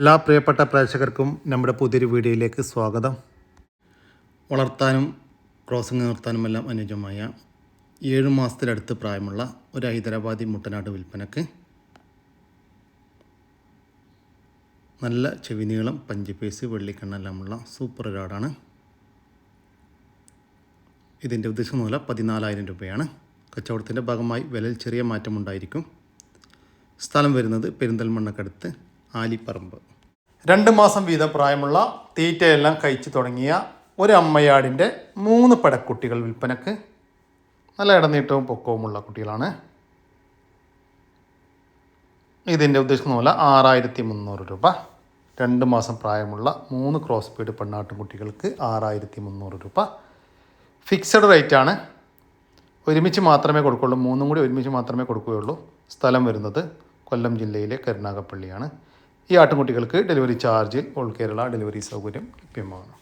എല്ലാ പ്രിയപ്പെട്ട പ്രേക്ഷകർക്കും നമ്മുടെ പുതിയൊരു വീഡിയോയിലേക്ക് സ്വാഗതം. വളർത്താനും ക്രോസിംഗ് നിർത്താനുമെല്ലാം അനുയോജ്യമായ ഏഴ് മാസത്തിലടുത്ത് പ്രായമുള്ള ഒരു ഹൈദരാബാദി മുട്ടനാട് വിൽപ്പനക്ക് നല്ല ചെവിനീളം പഞ്ചിപ്പേസ് വെള്ളിക്കണ്ണെല്ലാമുള്ള സൂപ്പർ ഒരാടാണ്. ഇതിന്റെ ഉദ്ദേശം മൂല പതിനാലായിരം രൂപയാണ്. കച്ചവടത്തിന്റെ ഭാഗമായി വിലയിൽ ചെറിയ മാറ്റമുണ്ടായിരിക്കും. സ്ഥലം വരുന്നത് പെരിന്തൽമണ്ണക്കടുത്ത് ആലിപ്പറമ്പ്. രണ്ട് മാസം വീതം പ്രായമുള്ള തീറ്റയെല്ലാം കഴിച്ചു തുടങ്ങിയ ഒരു അമ്മയാടിന്റെ മൂന്ന് പടക്കുട്ടികൾ വിൽപ്പനക്ക് നല്ല ഇടനീട്ടവും പൊക്കവുമുള്ള കുട്ടികളാണ്. ഇതിന്റെ ഉദ്ദേശിക്കുന്ന പോലെ ആറായിരത്തി മുന്നൂറ് രൂപ. രണ്ട് മാസം പ്രായമുള്ള മൂന്ന് ക്രോസ് പീഡ് പെണ്ണാട്ടും കുട്ടികൾക്ക് ആറായിരത്തി മുന്നൂറ് രൂപ. ഫിക്സഡ് റേറ്റ് ആണ്. ഒരുമിച്ച് മാത്രമേ കൊടുക്കുള്ളൂ. മൂന്നും കൂടി ഒരുമിച്ച് മാത്രമേ കൊടുക്കുകയുള്ളൂ. സ്ഥലം വരുന്നത് കൊല്ലം ജില്ലയിലെ കരുനാഗപ്പള്ളിയാണ്. ഈ ആട്ടുംകുട്ടികൾക്ക് ഡെലിവറി ചാർജിൽ ഓൾ കേരള ഡെലിവറി സൗകര്യം ലഭ്യമാണ്.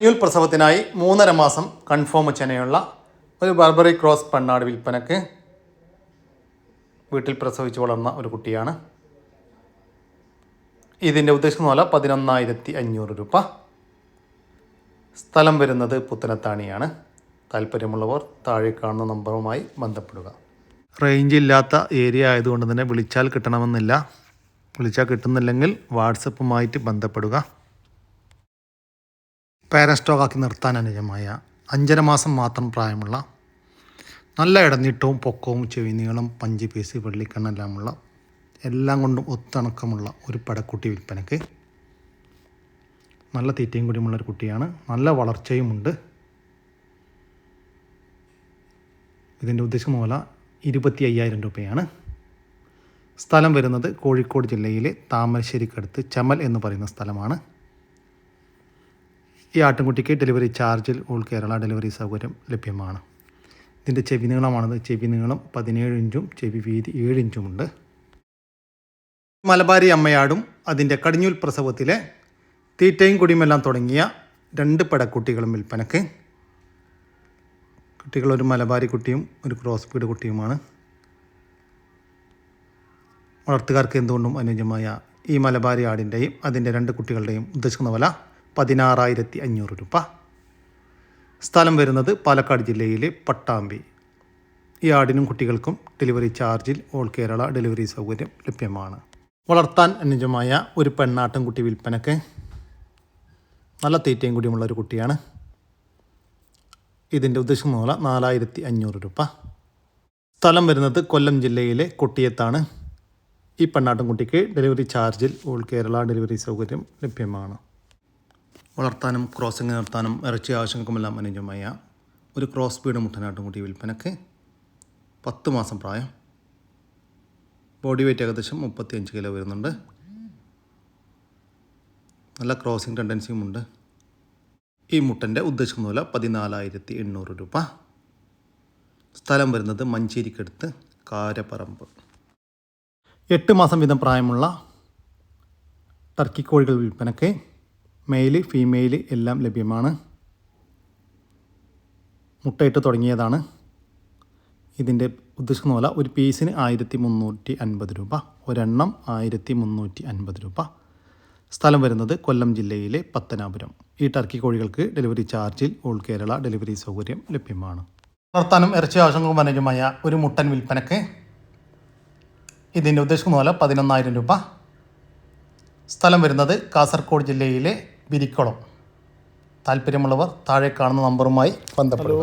ന്യൂൽ പ്രസവത്തിനായി മൂന്നര മാസം കൺഫേം ചെനയുള്ള ഒരു ബർബറി ക്രോസ് പണ്ണാട് വിൽപ്പനക്ക് വീട്ടിൽ പ്രസവിച്ച് വളർന്ന ഒരു കുട്ടിയാണ്. ഇതിന്റെ ഉദ്ദേശിക്കുന്ന പോലെ പതിനൊന്നായിരത്തി അഞ്ഞൂറ് രൂപ. സ്ഥലം വരുന്നത് പുത്തനത്താണിയാണ്. താല്പര്യമുള്ളവർ താഴെ കാണുന്ന നമ്പറുമായി ബന്ധപ്പെടുക. റേഞ്ച് ഇല്ലാത്ത ഏരിയ ആയതുകൊണ്ട് തന്നെ വിളിച്ചാൽ കിട്ടണമെന്നില്ല. വിളിച്ചാൽ കിട്ടുന്നില്ലെങ്കിൽ വാട്സപ്പുമായിട്ട് ബന്ധപ്പെടുക. പാരസ്റ്റോക്കാക്കി നിർത്താൻ അനുജമായ അഞ്ചര മാസം മാത്രം പ്രായമുള്ള നല്ല ഇടനീട്ടവും പൊക്കവും ചെവി നീളം പഞ്ച് പീസ് വെള്ളിക്കണ്ണെല്ലാമുള്ള എല്ലാം കൊണ്ടും ഒത്തിണക്കമുള്ള ഒരു പടക്കുട്ടി വിൽപ്പനയ്ക്ക് നല്ല തീറ്റയും കൂടിയുമുള്ള ഒരു കുട്ടിയാണ്. നല്ല വളർച്ചയുമുണ്ട്. ഇതിന്റെ ഉദ്ദേശം മൂല ഇരുപത്തി അയ്യായിരം രൂപയാണ്. സ്ഥലം വരുന്നത് കോഴിക്കോട് ജില്ലയിലെ താമരശ്ശേരിക്കടുത്ത് ചമൽ എന്ന് പറയുന്ന സ്ഥലമാണ്. ഈ ആട്ടിൻകുട്ടിക്ക് ഡെലിവറി ചാർജിൽ ഓൾ കേരള ഡെലിവറി സൗകര്യം ലഭ്യമാണ്. ഇതിന്റെ ചെവി നീളമാണത്. ചെവി നീളം പതിനേഴ് ഇഞ്ചും ചെവി വീതി ഏഴ് ഇഞ്ചുമുണ്ട് മലബാരി അമ്മയാടും അതിന്റെ കടിഞ്ഞൂൽ പ്രസവത്തിലെ തീറ്റയും കുടിയുമെല്ലാം തുടങ്ങിയ രണ്ട് പടക്കുട്ടികളും വിൽപ്പനക്ക്. കുട്ടികൾ ഒരു മലബാരി കുട്ടിയും ഒരു ക്രോസ് ബീഡ് കുട്ടിയുമാണ്. വളർത്തുകാർക്ക് എന്തുകൊണ്ടും അനുയോജ്യമായ ഈ മലബാരി ആടിന്റെയും അതിന്റെ രണ്ട് കുട്ടികളുടെയും ഉദ്ദേശിക്കുന്ന വില പതിനാറായിരത്തി അഞ്ഞൂറ് രൂപ. സ്ഥലം വരുന്നത് പാലക്കാട് ജില്ലയിലെ പട്ടാമ്പി. ഈ ആടിനും കുട്ടികൾക്കും ഡെലിവറി ചാർജിൽ ഓൾ കേരള ഡെലിവറി സൗകര്യം ലഭ്യമാണ്. വളർത്താൻ അനുയോജ്യമായ ഒരു പെണ്ണാട്ടും കുട്ടി വിൽപ്പനക്ക് നല്ല തീറ്റയും കൂടിയുമുള്ള ഒരു കുട്ടിയാണ്. ഇതിന്റെ ഉദ്ദേശം മൂല നാലായിരത്തി അഞ്ഞൂറ് രൂപ. സ്ഥലം വരുന്നത് കൊല്ലം ജില്ലയിലെ കൊട്ടിയത്താണ്. ഈ പെണ്ണാട്ടുംകുട്ടിക്ക് ഡെലിവറി ചാർജിൽ ഓൾ കേരള ഡെലിവറി സൗകര്യം ലഭ്യമാണ്. വളർത്താനും ക്രോസിംഗ് നിർത്താനും ഇറച്ചി ആവശ്യങ്ങൾക്കുമെല്ലാം അനുയോജ്യമായ ഒരു ക്രോസ് ബീഡ് മുട്ടനാട്ടുംകുട്ടി വിൽപ്പനക്ക് പത്ത് മാസം പ്രായം. ബോഡി വെയ്റ്റ് ഏകദേശം മുപ്പത്തിയഞ്ച് കിലോ വരുന്നുണ്ട്. നല്ല ക്രോസിംഗ് ടെൻഡൻസിയും ഉണ്ട് ഈ മുട്ടന്റെ ഉദ്ദേശം മൂല പതിനാലായിരത്തി എണ്ണൂറ് രൂപ. സ്ഥലം വരുന്നത് മഞ്ചേരിക്കടുത്ത് കാരപ്പറമ്പ്. എട്ട് മാസം വീതം പ്രായമുള്ള ടർക്കി കോഴികൾ വിൽപ്പനയ്ക്ക് മെയിൽ ഫീമെയിൽ എല്ലാം ലഭ്യമാണ്. മുട്ടയിട്ട് തുടങ്ങിയതാണ്. ഇതിന്റെ ഉദ്ദേശിക്കുന്ന പോലെ ഒരു പീസിന് ആയിരത്തി മുന്നൂറ്റി അൻപത് രൂപ ഒരെണ്ണം ആയിരത്തി മുന്നൂറ്റി അൻപത് രൂപ. സ്ഥലം വരുന്നത് കൊല്ലം ജില്ലയിലെ പത്തനാപുരം. ഈ ടർക്കി കോഴികൾക്ക് ഡെലിവറി ചാർജിൽ ഓൾ കേരള ഡെലിവറി സൗകര്യം ലഭ്യമാണ്. വളർത്താനും ഇറച്ചി ആവശ്യങ്ങൾക്കും അനുയോജ്യമായ ഒരു മുട്ടൻ വിൽപ്പനക്ക് ഇതിന്റെ ഉദ്ദേശിക്കുന്ന പോലെ പതിനൊന്നായിരം രൂപ. സ്ഥലം വരുന്നത് കാസർഗോഡ് ജില്ലയിലെ ബിരിക്കുളം താല്പര്യമുള്ളവർ താഴെ കാണുന്ന നമ്പറുമായി ബന്ധപ്പെടുക.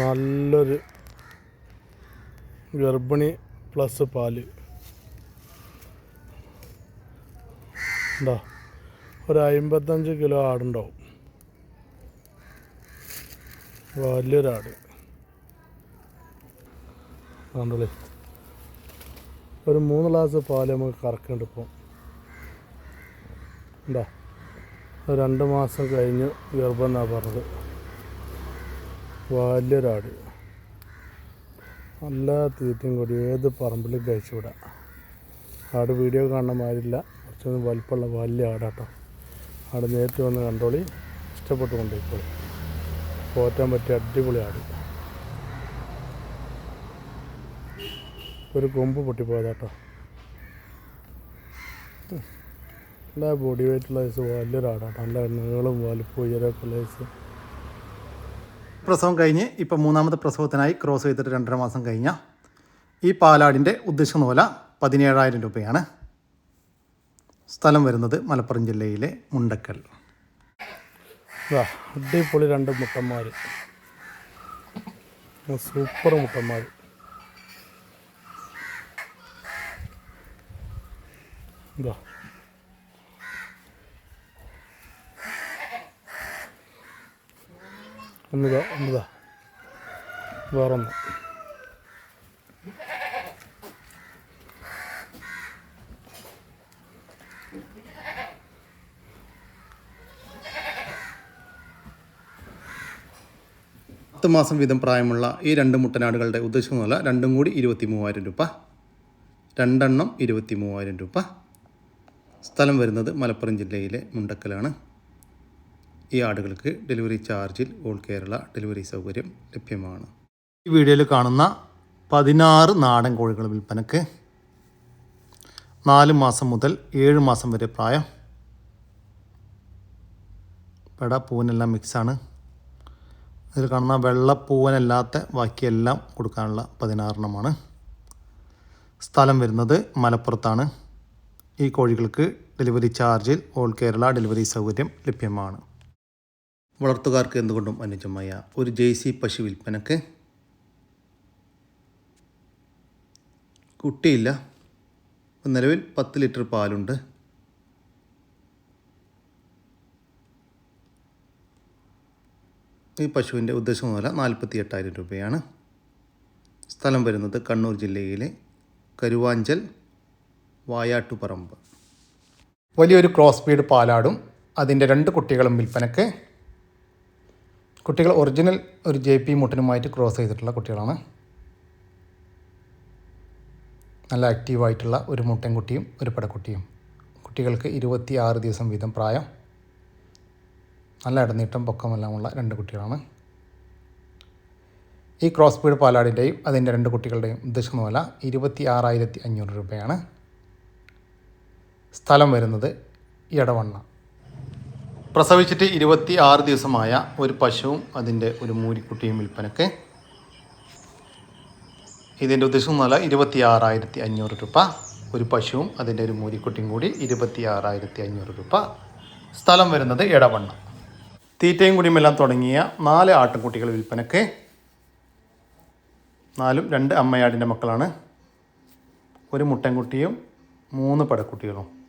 നല്ലൊരു ഗർഭിണി പ്ലസ് പാൽ. ഉണ്ടോ ഒരു അമ്പത്തഞ്ച് കിലോ ആടുണ്ടാവും. വലിയൊരാട്. കണ്ടോളേ ഒരു മൂന്ന് ഗ്ലാസ് പാൽ നമുക്ക് കറക്കുന്നുണ്ട് ഇപ്പം. ഒരു രണ്ട് മാസം കഴിഞ്ഞ് ഗർഭം എന്നാണ് പറഞ്ഞത്. വലിയൊരാട്. നല്ല തീറ്റയും കൂടി ഏത് പറമ്പിലും കഴിച്ചു വിടാം. ആട് വീഡിയോ കാണുന്ന മാതിരില്ല കുറച്ചൊന്ന് വലിപ്പമുള്ള വലിയ ആടാട്ടോ. ആട് നേരിട്ട് വന്ന് കണ്ടോളി. ഇഷ്ടപ്പെട്ട് കൊണ്ടുപോയിക്കോളി പോറ്റാൻ പറ്റിയ അടിപൊളി ആട്. ഒരു കൊമ്പ് പൊട്ടിപ്പോയതാട്ടോ നല്ല ബോഡി വെയിറ്റുള്ള ഐസ് വലിയൊരാടാട്ടോ നല്ല നീളം വലുപ്പം ഉയരമൊക്കെ ഉള്ള ഐസ് പ്രസവം കഴിഞ്ഞ് ഇപ്പം മൂന്നാമത്തെ പ്രസവത്തിനായി ക്രോസ് ചെയ്തിട്ട് രണ്ടര മാസം കഴിഞ്ഞ ഈ പാലാടിന്റെ ഉദ്ദേശ നൂല പതിനേഴായിരം രൂപയാണ്. സ്ഥലം വരുന്നത് മലപ്പുറം ജില്ലയിലെ മുണ്ടക്കൽ. അടിപൊളി രണ്ട് മുട്ടന്മാർ സൂപ്പർ മുട്ടന്മാർ ഇതാ. ഒന്നിതാ ഒന്നിതാ. വേറൊന്ന്. പത്ത് മാസം വീതം പ്രായമുള്ള ഈ രണ്ട് മുട്ടനാടുകളുടെ ഉദ്ദേശം വില രണ്ടും കൂടി ഇരുപത്തി മൂവായിരം രൂപ. രണ്ടെണ്ണം ഇരുപത്തി മൂവായിരം രൂപ. സ്ഥലം വരുന്നത് മലപ്പുറം ജില്ലയിലെ മുണ്ടക്കലാണ്. ഈ ആടുകൾക്ക് ഡെലിവറി ചാർജിൽ ഓൾ കേരള ഡെലിവറി സൗകര്യം ലഭ്യമാണ്. ഈ വീഡിയോയിൽ കാണുന്ന പതിനാറ് നാടൻ കോഴികൾ വിൽപ്പനക്ക് നാല് മാസം മുതൽ ഏഴ് മാസം വരെ പ്രായം. പെട പൂവനെല്ലാം മിക്സാണ്. ഇതിൽ കാണുന്ന വെള്ളപ്പൂവനല്ലാത്ത ബാക്കിയെല്ലാം കൊടുക്കാനുള്ള പതിനാറെണ്ണമാണ്. സ്ഥലം വരുന്നത് മലപ്പുറത്താണ്. ഈ കോഴികൾക്ക് ഡെലിവറി ചാർജിൽ ഓൾ കേരള ഡെലിവറി സൗകര്യം ലഭ്യമാണ്. വളർത്തുകാർക്ക് എന്തുകൊണ്ടും അനുജമായ ഒരു ജെയ്സി പശു വിൽപ്പനക്ക് കുട്ടിയില്ല. നിലവിൽ പത്ത് ലിറ്റർ പാലുണ്ട്. ഈ പശുവിന്റെ ഉദ്ദേശം വില നാൽപ്പത്തി എട്ടായിരം രൂപയാണ്. സ്ഥലം വരുന്നത് കണ്ണൂർ ജില്ലയിലെ കരുവാഞ്ചൽ വായാട്ടുപറമ്പ്. വലിയൊരു ക്രോസ് ബീഡ് പാലാടും അതിന്റെ രണ്ട് കുട്ടികളും വിൽപ്പനക്ക്. കുട്ടികൾ ഒറിജിനൽ ഒരു ജെ പി മുട്ടനുമായിട്ട് ക്രോസ് ചെയ്തിട്ടുള്ള കുട്ടികളാണ്. നല്ല ആക്റ്റീവായിട്ടുള്ള ഒരു മുട്ടൻകുട്ടിയും ഒരു പടക്കുട്ടിയും. കുട്ടികൾക്ക് ഇരുപത്തി ആറ് ദിവസം വീതം പ്രായം. നല്ല ഇടനീട്ടം പൊക്കമെല്ലാമുള്ള രണ്ട് കുട്ടികളാണ്. ഈ ക്രോസ് ബീഡ് പാലാടിന്റെയും അതിന്റെ രണ്ട് കുട്ടികളുടെയും ഉദ്ദേശിക്കുന്ന വില ഇരുപത്തി ആറായിരത്തി അഞ്ഞൂറ് രൂപയാണ്. സ്ഥലം വരുന്നത് ഇടവണ്ണ പ്രസവിച്ചിട്ട് ഇരുപത്തി ആറ് ദിവസമായ ഒരു പശുവും അതിന്റെ ഒരു മൂരിക്കുട്ടിയും വിൽപ്പനക്ക് ഇതിന്റെ ഉദ്ദേശം എന്ന് പറഞ്ഞാൽ ഇരുപത്തി ആറായിരത്തി അഞ്ഞൂറ് രൂപ ഒരു പശുവും അതിന്റെ ഒരു മൂരിക്കുട്ടിയും കൂടി ഇരുപത്തി ആറായിരത്തി അഞ്ഞൂറ് രൂപ സ്ഥലം വരുന്നത് ഇടവണ്ണ തീറ്റയും കുടിയുമെല്ലാം തുടങ്ങിയ നാല് ആട്ടിൻകുട്ടികൾ വിൽപ്പനക്ക് നാലും രണ്ട് അമ്മയാടിന്റെ മക്കളാണ്. ഒരു മുട്ടൻകുട്ടിയും മൂന്ന് പടക്കുട്ടികളും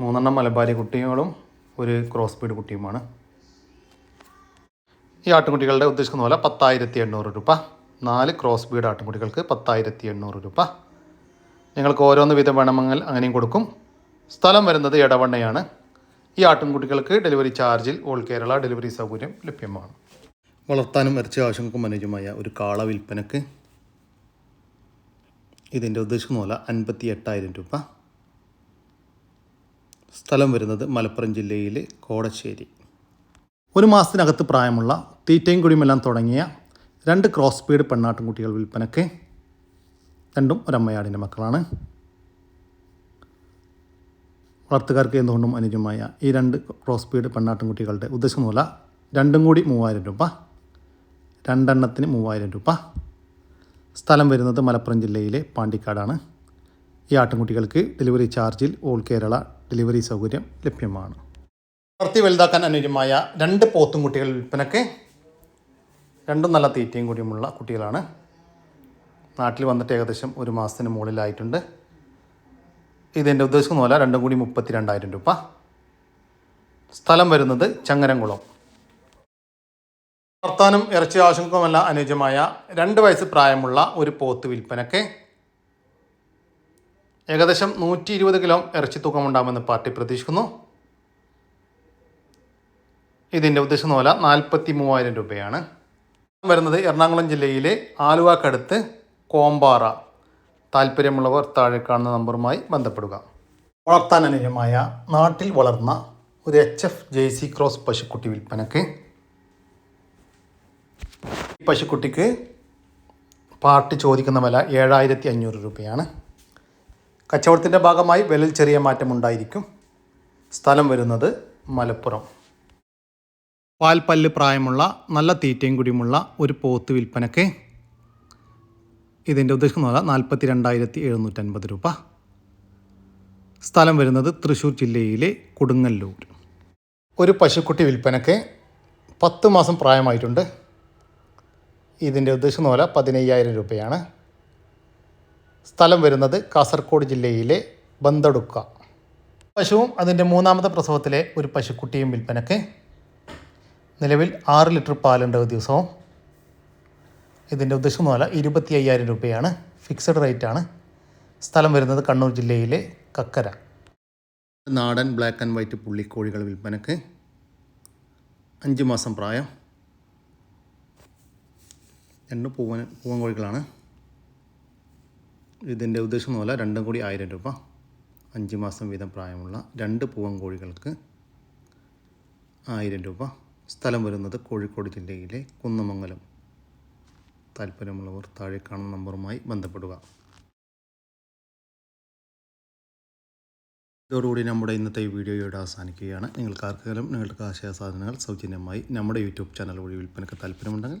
മൂന്നെണ്ണം മലബാരി കുട്ടികളും ഒരു ക്രോസ് ബീഡ് കുട്ടിയുമാണ്. ഈ ആട്ടുകുട്ടികളുടെ ഉദ്ദേശിക്കുന്ന പോലെ പത്തായിരത്തി എണ്ണൂറ് രൂപ. നാല് ക്രോസ് ബീഡ് ആട്ടുകുട്ടികൾക്ക് പത്തായിരത്തി എണ്ണൂറ് രൂപ. നിങ്ങൾക്ക് ഓരോന്ന് വിധം വേണമെങ്കിൽ അങ്ങനെയും കൊടുക്കും. സ്ഥലം വരുന്നത് ഇടവണ്ണയാണ് ഈ ആട്ടിൻകുട്ടികൾക്ക് ഡെലിവറി ചാർജിൽ ഓൾ കേരള ഡെലിവറി സൗകര്യം ലഭ്യമാണ്. വളർത്താനും ഇറച്ചി ആവശ്യങ്ങൾക്കും അനുയോജ്യമായ ഒരു കാള വിൽപ്പനക്ക് ഇതിന്റെ ഉദ്ദേശിക്കുന്ന പോലെ അൻപത്തി എട്ടായിരം രൂപ. സ്ഥലം വരുന്നത് മലപ്പുറം ജില്ലയിലെ കോടശ്ശേരി. ഒരു മാസത്തിനകത്ത് പ്രായമുള്ള തീറ്റയും കുടിയുമെല്ലാം തുടങ്ങിയ രണ്ട് ക്രോസ് സ്പീഡ് പെണ്ണാട്ടുംകുട്ടികൾ വിൽപ്പനയ്ക്ക് രണ്ടും ഒരമ്മയാടിന്റെ മക്കളാണ്. വളർത്തുകാർക്ക് എന്തുകൊണ്ടും അനുജമായ ഈ രണ്ട് ക്രോസ് സ്പീഡ് ഉദ്ദേശം മൂല രണ്ടും കൂടി മൂവായിരം രൂപ. രണ്ടെണ്ണത്തിന് മൂവായിരം രൂപ. സ്ഥലം വരുന്നത് മലപ്പുറം ജില്ലയിലെ പാണ്ടിക്കാടാണ്. ഈ ആട്ടിൻകുട്ടികൾക്ക് ഡെലിവറി ചാർജിൽ ഓൾ കേരള ഡെലിവറി സൗകര്യം ലഭ്യമാണ്. വളർത്തി വലുതാക്കാൻ അനുയോജ്യമായ രണ്ട് പോത്തും കുട്ടികൾ വിൽപ്പനക്ക് രണ്ടും നല്ല തീറ്റയും കൂടിയുമുള്ള കുട്ടികളാണ്. നാട്ടിൽ വന്നിട്ട് ഏകദേശം ഒരു മാസത്തിന് മുകളിലായിട്ടുണ്ട്. ഇതെന്റെ ഉദ്ദേശിക്കുന്ന പോലെ രണ്ടും കൂടി മുപ്പത്തി രണ്ടായിരം രൂപ. സ്ഥലം വരുന്നത് ചങ്ങരംകുളം. വർത്താനം ഇറച്ചി ആവശ്യങ്ങൾക്കുമല്ല അനുയോജ്യമായ രണ്ട് വയസ്സ് പ്രായമുള്ള ഒരു പോത്ത് വിൽപ്പനക്ക് ഏകദേശം നൂറ്റി ഇരുപത് കിലോ ഇറച്ചി തൂക്കമുണ്ടാകുമെന്ന് പാർട്ടി പ്രതീക്ഷിക്കുന്നു. ഇതിന്റെ ഉദ്ദേശം വില നാൽപ്പത്തി മൂവായിരം രൂപയാണ്. വരുന്നത് എറണാകുളം ജില്ലയിലെ ആലുവാക്കടുത്ത് കോമ്പാറ. താല്പര്യമുള്ളവർ താഴെ കാണുന്ന നമ്പറുമായി ബന്ധപ്പെടുക. വളർത്താൻ അനുയമായ നാട്ടിൽ വളർന്ന ഒരു H F J C cross പശുക്കുട്ടി വിൽപ്പനക്ക്. ഈ പശുക്കുട്ടിക്ക് പാർട്ടി ചോദിക്കുന്ന വില ഏഴായിരത്തി അഞ്ഞൂറ് രൂപയാണ്. കച്ചവടത്തിന്റെ ഭാഗമായി വിലയിൽ ചെറിയ മാറ്റമുണ്ടായിരിക്കും സ്ഥലം വരുന്നത് മലപ്പുറം. പാൽപ്പല്ല് പ്രായമുള്ള നല്ല തീറ്റയും കുടിയുമുള്ള ഒരു പോത്ത് വിൽപ്പനയ്ക്ക് ഇതിന്റെ ഉദ്ദേശിക്കുന്ന വില നാൽപ്പത്തി രണ്ടായിരത്തി എഴുന്നൂറ്റൻപത് രൂപ. സ്ഥലം വരുന്നത് തൃശ്ശൂർ ജില്ലയിലെ കൊടുങ്ങല്ലൂർ. ഒരു പശുക്കുട്ടി വിൽപ്പനയ്ക്ക് പത്ത് മാസം പ്രായമായിട്ടുണ്ട്. ഇതിന്റെ ഉദ്ദേശിക്കുന്ന വില പതിനയ്യായിരം രൂപയാണ്. സ്ഥലം വരുന്നത് കാസർഗോഡ് ജില്ലയിലെ ബന്തടുക്ക പശുവും അതിന്റെ മൂന്നാമത്തെ പ്രസവത്തിലെ ഒരു പശുക്കുട്ടിയും വിൽപ്പനയ്ക്ക് നിലവിൽ ആറ് ലിറ്റർ പാലുണ്ട് ഒരു ദിവസവും. ഇതിന്റെ ഉദ്ദേശിക്കുന്ന വില ഇരുപത്തി അയ്യായിരം രൂപയാണ്. ഫിക്സഡ് റേറ്റ് ആണ്. സ്ഥലം വരുന്നത് കണ്ണൂർ ജില്ലയിലെ കക്കര. നാടൻ ബ്ലാക്ക് ആൻഡ് വൈറ്റ് പുള്ളിക്കോഴികൾ വിൽപ്പനയ്ക്ക് അഞ്ച് മാസം പ്രായം. രണ്ട് പൂവൻ പൂവൻ കോഴികളാണ് ഇതിന്റെ ഉദ്ദേശം പോലെ രണ്ടും കൂടി ആയിരം രൂപ. അഞ്ച് മാസം വീതം പ്രായമുള്ള രണ്ട് പൂവൻ കോഴികൾക്ക് ആയിരം രൂപ. സ്ഥലം വരുന്നത് കോഴിക്കോട് ജില്ലയിലെ കുന്നമംഗലം. താല്പര്യമുള്ളവർ താഴെ കാണുന്ന നമ്പറുമായി ബന്ധപ്പെടുക. ഇതോടുകൂടി നമ്മുടെ ഇന്നത്തെ വീഡിയോ ഇവിടെ അവസാനിക്കുകയാണ്. നിങ്ങൾക്ക് ആർക്കെങ്കിലും നിങ്ങൾക്ക് ആശയ സാധനങ്ങൾ സൗജന്യമായി നമ്മുടെ യൂട്യൂബ് ചാനൽ വഴി വിൽപ്പനയ്ക്ക് താല്പര്യമുണ്ടെങ്കിൽ